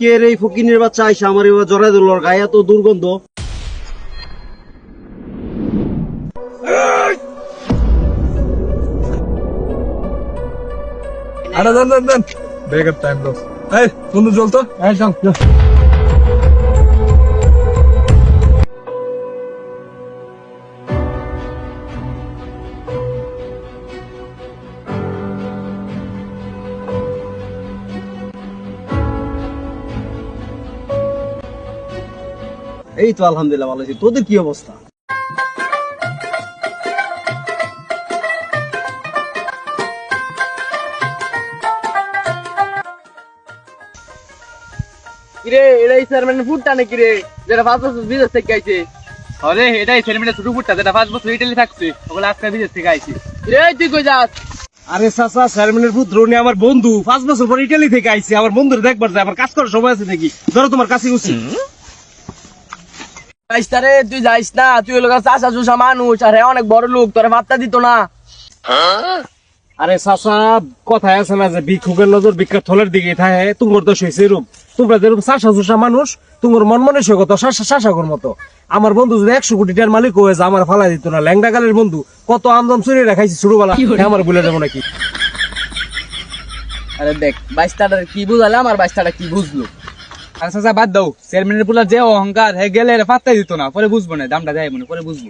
কে রে এই ফকিনের বাচ্চা আইসা আমার এবার জড়াই দিল ওর গায়ে এত দুর্গন্ধ। আরে দেন দেন দেন। বেকার টাইম লস এই বন্ধু চল তো। এই চল। এই তো আলহামদুলিল্লাহ ভালো আছি। তোদের কি অবস্থা? কিরে এটাই চেয়ারম্যানের ফুটটা নাকি রে? যেটা পাঁচ বছর বিদেশ থেকে আইছে। আরে এটাই চেয়ারম্যানের ছোট ফুটটা যেটা পাঁচ বছর ইটালি থাকছে। ওগুলো আজকে বিদেশ থেকে আইছে। রে তুই কই যাস? আরে চাচা চেয়ারম্যানের পুত্র উনি আমার বন্ধু পাঁচ বছর পর ইটালি থেকে আইছে। আমার বন্ধুর দেখবার যায় আমার কাজ করার সময় আছে নাকি? ধরো তোমার কাছে উচিত। রে তুই যাইস না। তুই লোক চাষা চুষা মানুষ আর অনেক বড় লোক তোরা দিত না। আরে চাচা কথায় আছে না যে ভিক্ষুকের নজর ভিক্ষার থলের দিকে থাকে। তোমার দোষ হয়েছে এরূপ তোমরা যেরকম চাষা চুষা মানুষ তোমার মন মনে শাসাগর মতো। আমার বন্ধু যদি একশো কোটি টাকার মালিক হয়ে আমার ফালাই দিত না। ল্যাংডা কালের বন্ধু কত আমদাম চুরি রাখাইছি ছোটবেলা। আমার বলে যাব নাকি? আরে দেখ বাইশটাটা কি বুঝালে? আমার বাইশটাটা কি বুঝলো? আর চাচা বাদ দাও। চেয়ারম্যানের পুলার যে অহংকার হ্যাঁ গেলে পাত্তাই দিত না। পরে বুঝব না দামটা দেয় মনে পরে বুঝব।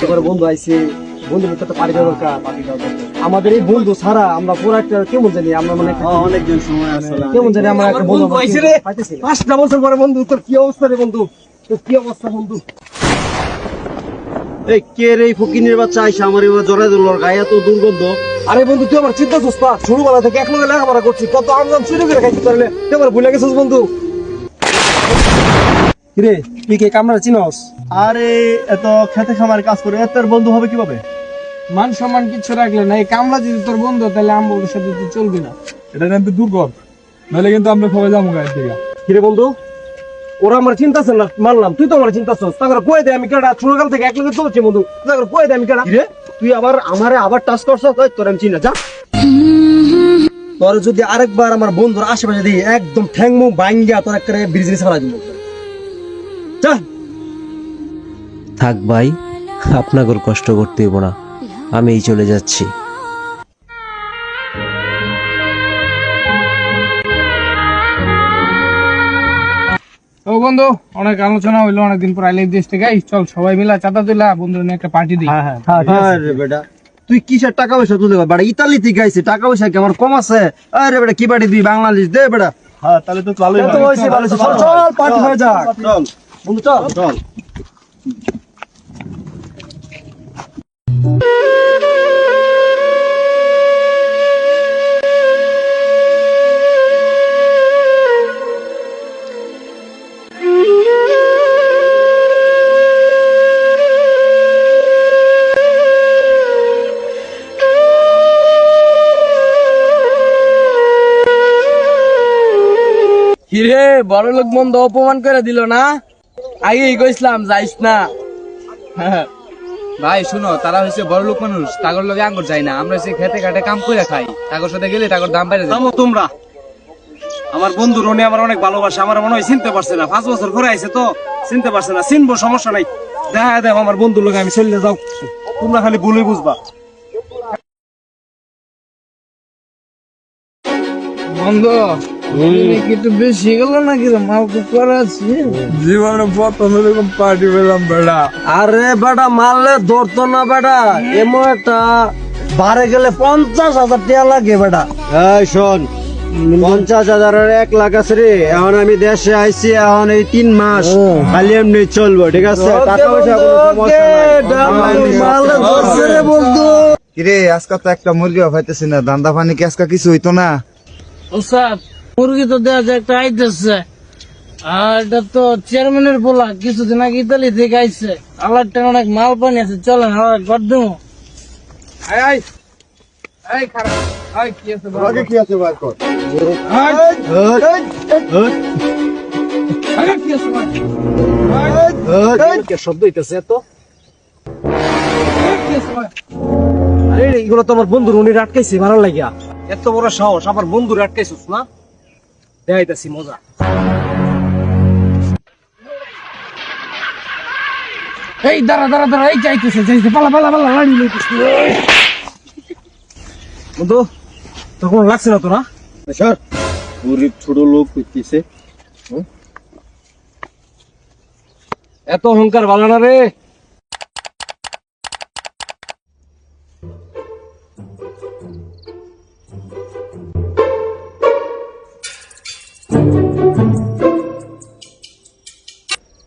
তোমার বন্ধু আইছে বন্ধু তো পারি দরকার আমাদের এই বন্ধু ছাড়া আমরা পুরো একটা কেমন জানি আমরা মানে অনেকদিন সময় আসলে কেমন জানি আমরা একটা বন্ধু পাইছি। রে। পাঁচটা বছর পরে বন্ধু তোর কি অবস্থা রে বন্ধু? কি অবস্থা বন্ধু? এই কে রে ফকিনের বাচ্চা? আইসা আমার এবার জড়াই দিল গায়ে এত দুর্গন্ধ। আরে বন্ধু তুই আমার চিন্তা করছিস না থেকে এক লগে লেখাপড়া করছি কত আমদাম চুরি করে খাইছি তাহলে? তুই আমার ভুলে গেছিস বন্ধু। কিরে তুই কে কামরা চিনস? আরে এত খেতে খামার কাজ করে তোর বন্ধু হবে কীভাবে? মান সম্মান কিচ্ছু রাখলে না এই কামলা যদি তোর বন্ধু তাহলে আমবুর সাথে তুই চলবি না। এটা কিন্তু দুর্গম নাহলে কিন্তু আমরা সবাই যাব গায়ের দিকে। কিরে বন্ধু? ওরা আমার চিন্তা না মানলাম। তুই তো আমার চিন্তা করছিস তারপরে কয়ে দে আমি কেডা? ছোটকাল থেকে এক লগে চলছি বন্ধু। তারপরে কয়ে দে আমি কেডা? কিরে? তুই আবার আমারে আবার টাচ করছস? তোর আমি চিনি যা। তোর যদি আরেকবার আমার বন্ধুর আশেপাশে দিই একদম ঠ্যাং মুখ তোর একটা বিজনেস ফেলা দিব। যা। থাক ভাই আপনাকে কষ্ট করতে হইব না। আমি এই চলে যাচ্ছি। ও বন্ধু অনেক আলোচনা হইল অনেকদিন পর আইলে দেশ থেকে। চল সবাই মিলা চাঁদা দিলা বন্ধু নিয়ে একটা পার্টি দিই। আরে বেটা। তুই কিসের টাকা পয়সা তুলে বেটা ইতালি থেকে আইছে টাকা পয়সা কি আমার কম আছে? আরে বেটা কি বাড়ি দিবি? বাংলাদেশ দে বেটা। হ্যাঁ তাহলে তো ভালোই ভালো। চল চল পার্টি হয়ে যাক। চল। বন্ধু চল। চল। কিরে বড় লোক বন্ধু অপমান করে দিল না? আগেই কইছিলাম যাইস না। ভাই শুনো তারা হচ্ছে বড় লোক মানুষ তাগর লগে আঙ্গুর যায় না। আমরা হচ্ছে খেতে খাটে কাম করে খাই। তাগর সাথে গেলে তাগর দাম বেড়ে যায়। থামো তোমরা। আমার বন্ধু রনি আমার অনেক ভালোবাসে আমার মনে হয় চিনতে পারছে না। পাঁচ বছর ঘুরে আইছে তো চিনতে পারছে না। চিনবো সমস্যা নাই। দেখা দেখ আমার বন্ধু লোক আমি চলে যাও। তোমরা খালি ভুলই বুঝবা। বন্ধু একটু বেশি গেল নাকি রে? মাল তো করা আছে। জীবনে প্রথম এরকম পার্টি পেলাম বেড়া। আরে বেটা মারলে ধরতো না বেটা এমন একটা বারে গেলে পঞ্চাশ হাজার টাকা লাগে বেটা এই শোন পঞ্চাশ হাজারের এক লাখ আছে রে। এখন আমি দেশে আইছি এখন এই তিন মাস খালি এমনি চলবো ঠিক আছে? টাকা পয়সা কোনো বন্ধু কিরে আজকে তো একটা মুরগি পাইতেছি না। দান্দা পানি কি আজকে কিছু হইতো না? স্যার মুরগি তো দেওয়া যায় একটা আইতেছে আর এটা তো চেয়ারম্যানের বলা কিছুদিন আগে ইতালি থেকে আইছে। আলার টাকা অনেক মাল পানি আছে চলেন আলার ঘর দেবো আয় আয়। এই খারাপ। আয় কি আছে বল? কি আছে বার কর। আয়, কে শব্দ হইতেছে এত আরে এগুলো তো আমার বন্ধুর উনি আটকাইছে ভালো লাগিয়া। এত বড় সাহস আমার বন্ধুর আটকাইছিস না? দেখাইতেছি মজা। এই দাঁড়া দাঁড়া দাঁড়া এই চাইতেছে চাইতেছে পালা পালা পালা লাড়ি লইতেছে। বন্ধু তোর কোনো লাগছে না তো না? স্যার গরিব ছোট লোক করতেছে এত অহংকার ভালো না রে?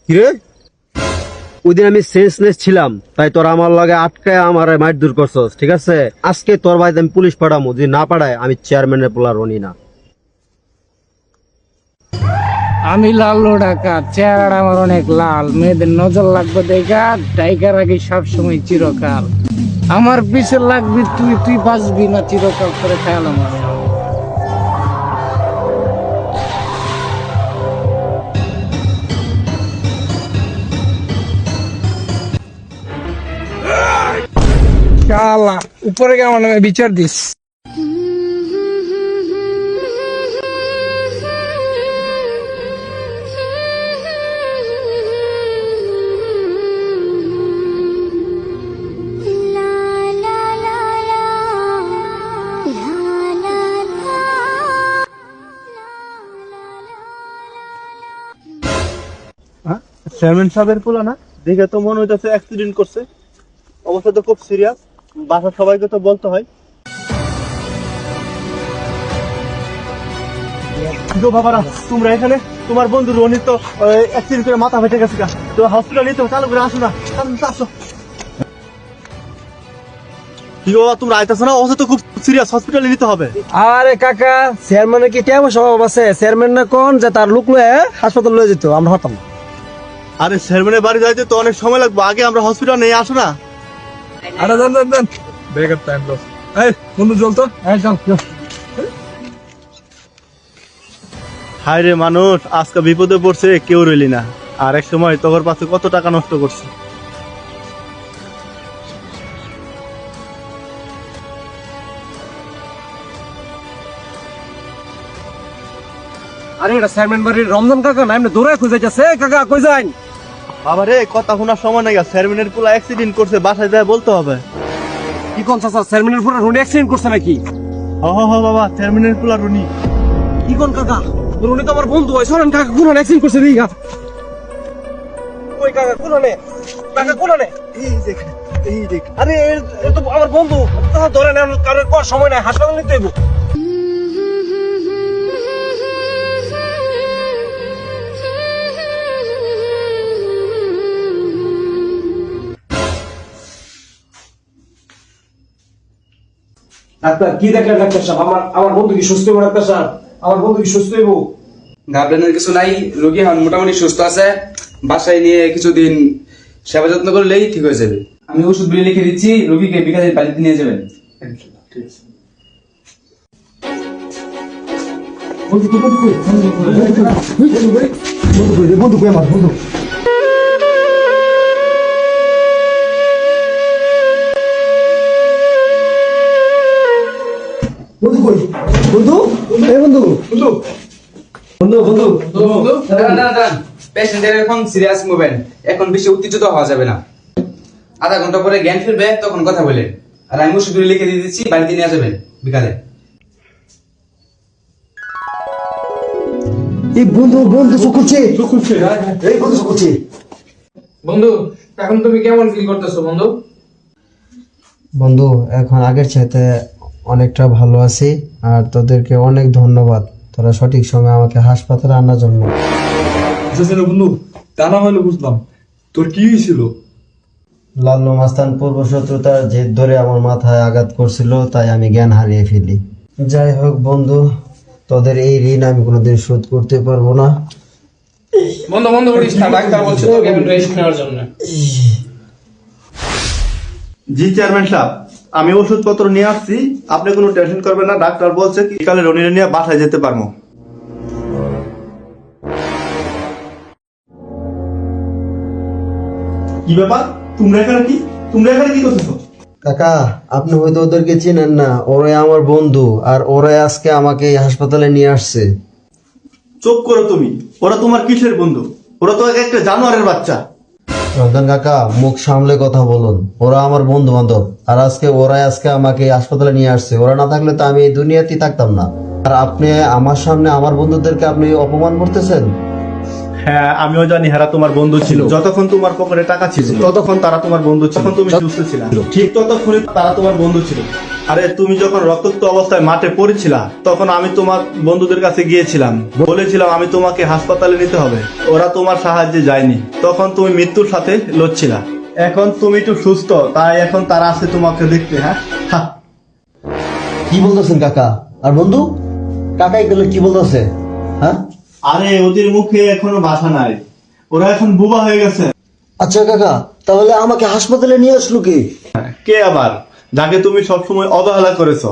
কিরে? ওই দিন আমি সেন্সলেস ছিলাম, তাই আমার লগে আটকায় আমার মাইট দূর করছস, ঠিক আছে? আজকে তোর বাড়িতে আমি পুলিশ যদি না আমি চেয়ারম্যানের রনি না। আমি চেহারা আমার অনেক লাল, মেয়েদের নজর লাগবে দেখা টাইগার আগে সবসময় চিরকাল। আমার পিছে লাগবি তুই তুই বাঁচবি না চিরকাল করে খেয়াল আমার। শালা উপরে কেমন বিচার দিস। চেয়ারম্যান সাহেবের পোলা না? দেখে তো মনে হইতেছে অ্যাক্সিডেন্ট করছে। অবস্থা তো খুব সিরিয়াস বাসার সবাইকে তো বলতে হয়। গো বাবারা তোমরা এখানে? তোমার বন্ধু রনি তো অ্যাক্সিডেন্ট করে মাথা ফেটে গেছে তো হসপিটাল নিতে চালু করে আসো না। আসো। কি গো বাবা তোমরা আইতাছো না? অবস্থা তো খুব সিরিয়াস হসপিটালে নিতে হবে। আরে কাকা চেয়ারম্যানের কি স্বভাব আছে? চেয়ারম্যান না কোন যে তার লোক লয়ে হাসপাতাল লয়ে যেত? আমরা হতাম। আরে চেয়ারম্যানের বাড়ি যাইতে তো অনেক সময় লাগবে। আগে আমরা হসপিটাল নিয়ে আসো না। আরে দেন দেন দেন। বেকার টাইম লস এই বন্ধু চল তো? চল চল। রে মানুষ আজকে বিপদে পড়ছে কেউ রইলি না। আর এক সময় তোর পাশে কত টাকা নষ্ট করছে। আরে এটা চেয়ারম্যান বাড়ির রমজান কাকা না? এমনি দৌড়ায় খুঁজে যাচ্ছে। কাকা কই যান বাবা রে কথা শোনার সময় নাই চেয়ারম্যানের পুলা অ্যাক্সিডেন্ট করছে বাসায় যায় বলতে হবে। কি কোন চাচা চেয়ারম্যানের পুরো রুনি অ্যাক্সিডেন্ট করছে নাকি? হ হ হ বাবা চেয়ারম্যানের পুলা রুনি। কি কোন কাকা? রুনি তো আমার বন্ধু হয় সরেন কাকা কোন অ্যাক্সিডেন্ট করছে দিঘা ওই কাকা কোন নে কাকা কোন নে এই দেখ এই দেখ আরে এ- তো আমার বন্ধু ধরে নেন কারোর কোন সময় নাই হাসপাতাল নিতে হইব। ডাক্তার কি দেখলেন ডাক্তার সাহেব আমার আমার বন্ধু কি সুস্থ হইব ডাক্তার সাহেব আমার বন্ধু কি সুস্থ হইব ঘাবড়ানোর কিছু নাই রোগী এখন মোটামুটি সুস্থ আছে বাসায় নিয়ে কিছুদিন সেবা যত্ন করলেই ঠিক হয়ে যাবে আমি ওষুধ বিলি লিখে দিচ্ছি রোগীকে বিকালের বাড়িতে নিয়ে যাবেন পেশেন্টের এখন সিরিয়াস মুভমেন্ট এখন বেশি উত্তেজিত হওয়া যাবে না। আধা ঘণ্টা পরে জ্ঞান ফিরবে তখন কথা বলেন আর আমি লিখে দিয়ে দিচ্ছি বাড়িতে নিয়ে যাবেন বিকালে। এই বন্ধু বন্ধু চোখ করছে এই বন্ধু চোখ করছে বন্ধু এখন তুমি কেমন ফিল করতেছো বন্ধু? বন্ধু এখন আগের চাইতে অনেকটা ভালো আছি। আর তোদেরকে অনেক ধন্যবাদ। তোরা সঠিক সময় আমাকে হাসপাতালে আনার জন্য। আচ্ছা বন্ধু তা না হলে বুঝলাম। তোর কি হয়েছিল? লাল্লু মাস্তান পূর্ব শত্রুতার জেদ ধরে আমার মাথায় আঘাত করছিল তাই আমি জ্ঞান হারিয়ে ফেলি। যাই হোক বন্ধু তোদের এই ঋণ আমি কোনোদিন শোধ করতে পারব না। বন্ধু বন্ধু উঠিস না ডাক্তার বলছে তোকে রেস্ট নেওয়ার জন্য। জি চেয়ারম্যান সাহেব। আমি ওষুধপত্র নিয়ে আসছি। আপনি কোনো টেনশন করবেন না ডাক্তার বলছে বিকালে রনিরে নিয়ে বাসায় যেতে পারব। কি ব্যাপার? তোমরা এখানে কি? তোমরা এখানে কি করছ কাকা আপনি হয়তো ওদেরকে চেনেন না। ওরাই আমার বন্ধু আর ওরাই আজকে আমাকে এই হাসপাতালে নিয়ে আসছে। চোখ করো তুমি। ওরা তোমার কিসের বন্ধু? ওরা তো একটা জানোয়ারের বাচ্চা। রমজান কাকা মুখ সামলে কথা বলুন। ওরা আমার বন্ধু বান্ধব আর আজকে ওরাই আজকে আমাকে হাসপাতালে নিয়ে আসছে। ওরা না থাকলে তো আমি এই দুনিয়াতেই থাকতাম না। আর আপনি আমার সামনে আমার বন্ধুদেরকে আপনি অপমান করতেছেন? হ্যাঁ আমিও জানি হেরা তোমার বন্ধু ছিল। যতক্ষণ তোমার পকেটে টাকা ছিল ততক্ষণ তারা তোমার বন্ধু ছিল। তখন তুমি সুস্থ ছিল। ঠিক ততক্ষণই তারা তোমার বন্ধু ছিল। আরে তুমি যখন রক্তাক্ত অবস্থায় মাঠে পড়েছিলা তখন আমি তোমার বন্ধুদের কাছে গিয়েছিলাম। বলেছিলাম আমি তোমাকে হাসপাতালে নিতে হবে। ওরা তোমার সাহায্যে যায়নি। তখন তুমি মৃত্যুর সাথে লড়ছিলা। এখন তুমি একটু সুস্থ তাই এখন তারা আছে তোমাকে দেখতে হ্যাঁ? কি বলতেছেন কাকা? আর বন্ধু কাকাই গেলে কি বলতেছে? হ্যাঁ? আরে ওদের মুখে এখনও বাসা নাই। ওরা এখন বুবা হয়ে গেছে। আচ্ছা কাকা তাহলে আমাকে হাসপাতালে নিয়ে আসলো কি? কে আবার? যাকে তুমি সবসময় অবহেলা করেছ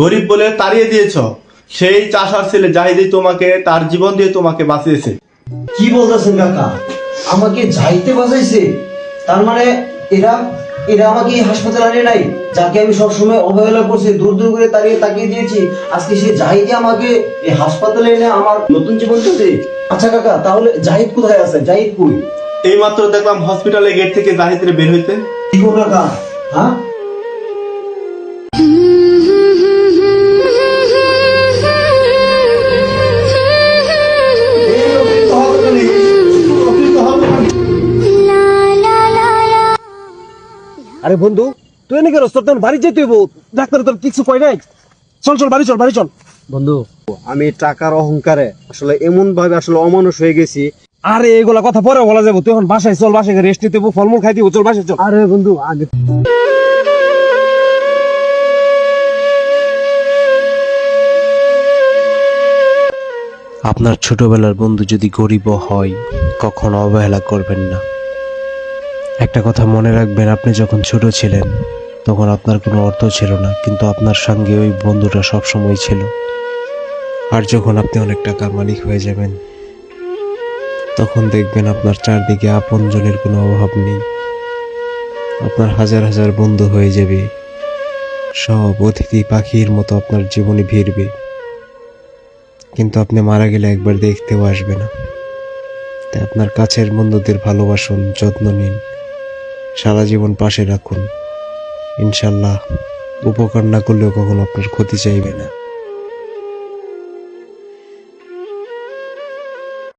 গরিব বলে তাড়িয়ে দিয়েছ সেই চাষার ছেলে জাহিদি তোমাকে তার জীবন দিয়ে তোমাকে বাঁচিয়েছে। কি বলতেছেন কাকা? আমাকে যাইতে বাজাইছে তার মানে এরা এরা আমাকে এই হাসপাতালে আনে নাই যাকে আমি সবসময় অবহেলা করছি দূর দূর করে তাড়িয়ে তাকিয়ে দিয়েছি। আজকে সে জাহিদে আমাকে এই হাসপাতালে এনে আমার নতুন জীবন চলছে আচ্ছা কাকা তাহলে জাহিদ কোথায় আছে? জাহিদ কই? এই মাত্র দেখলাম হসপিটালে গেট থেকে জাহিদের বের হইতে। কি কাকা? হ্যাঁ? আরে বন্ধু তুই এনে কেন তোর তখন বাড়ি যেতে হইব। ডাক্তার তোর কিছু কয় নাই। চল চল বাড়ি চল বাড়ি চল। বন্ধু আমি টাকার অহংকারে আসলে এমন ভাবে আসলে অমানুষ হয়ে গেছি। আরে এগুলা কথা পরে বলা যাব। তুই এখন বাসায় চল বাসায় রেস্ট নিতে ফলমূল খাইতে হইবো, চল বাসায় চল। আরে বন্ধু আগে আপনার ছোটবেলার বন্ধু যদি গরিব হয় কখনো অবহেলা করবেন না। একটা কথা মনে রাখবেন, আপনি যখন ছোট ছিলেন, তখন আপনার কোনো অর্থ ছিল না, কিন্তু আপনার সঙ্গে ওই বন্ধুটা সবসময় ছিল। আর যখন আপনি অনেক টাকার মালিক হয়ে যাবেন, তখন দেখবেন আপনার চারদিকে আপনজনের কোনো অভাব নেই। আপনার হাজার হাজার বন্ধু হয়ে যাবে, সব অতিথি পাখির মতো আপনার জীবনে ভিড়বে। কিন্তু আপনি মারা গেলে একবার দেখতেও আসবে না। তাই আপনার কাছের বন্ধুদের ভালোবাসুন, যত্ন নিন। সারা জীবন পাশে রাখুন। ইনশাল্লাহ উপকার না করলেও কখনো আপনার ক্ষতি চাইবে না।